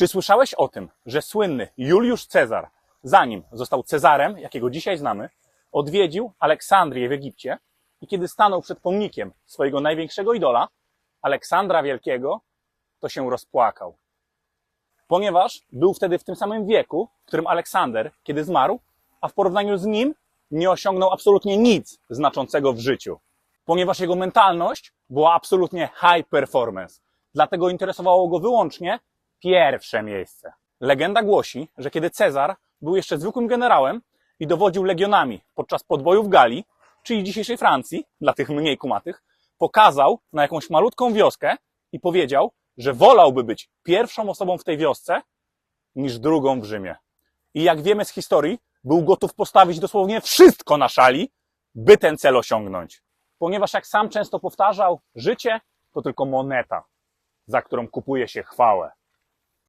Czy słyszałeś o tym, że słynny Juliusz Cezar, zanim został Cezarem, jakiego dzisiaj znamy, odwiedził Aleksandrię w Egipcie i kiedy stanął przed pomnikiem swojego największego idola, Aleksandra Wielkiego, to się rozpłakał. Ponieważ był wtedy w tym samym wieku, w którym Aleksander, kiedy zmarł, a w porównaniu z nim nie osiągnął absolutnie nic znaczącego w życiu. Ponieważ jego mentalność była absolutnie high performance. Dlatego interesowało go wyłącznie pierwsze miejsce. Legenda głosi, że kiedy Cezar był jeszcze zwykłym generałem i dowodził legionami podczas podboju w Galii, czyli dzisiejszej Francji, dla tych mniej kumatych, pokazał na jakąś malutką wioskę i powiedział, że wolałby być pierwszą osobą w tej wiosce niż drugą w Rzymie. I jak wiemy z historii, był gotów postawić dosłownie wszystko na szali, by ten cel osiągnąć. Ponieważ jak sam często powtarzał, życie to tylko moneta, za którą kupuje się chwałę.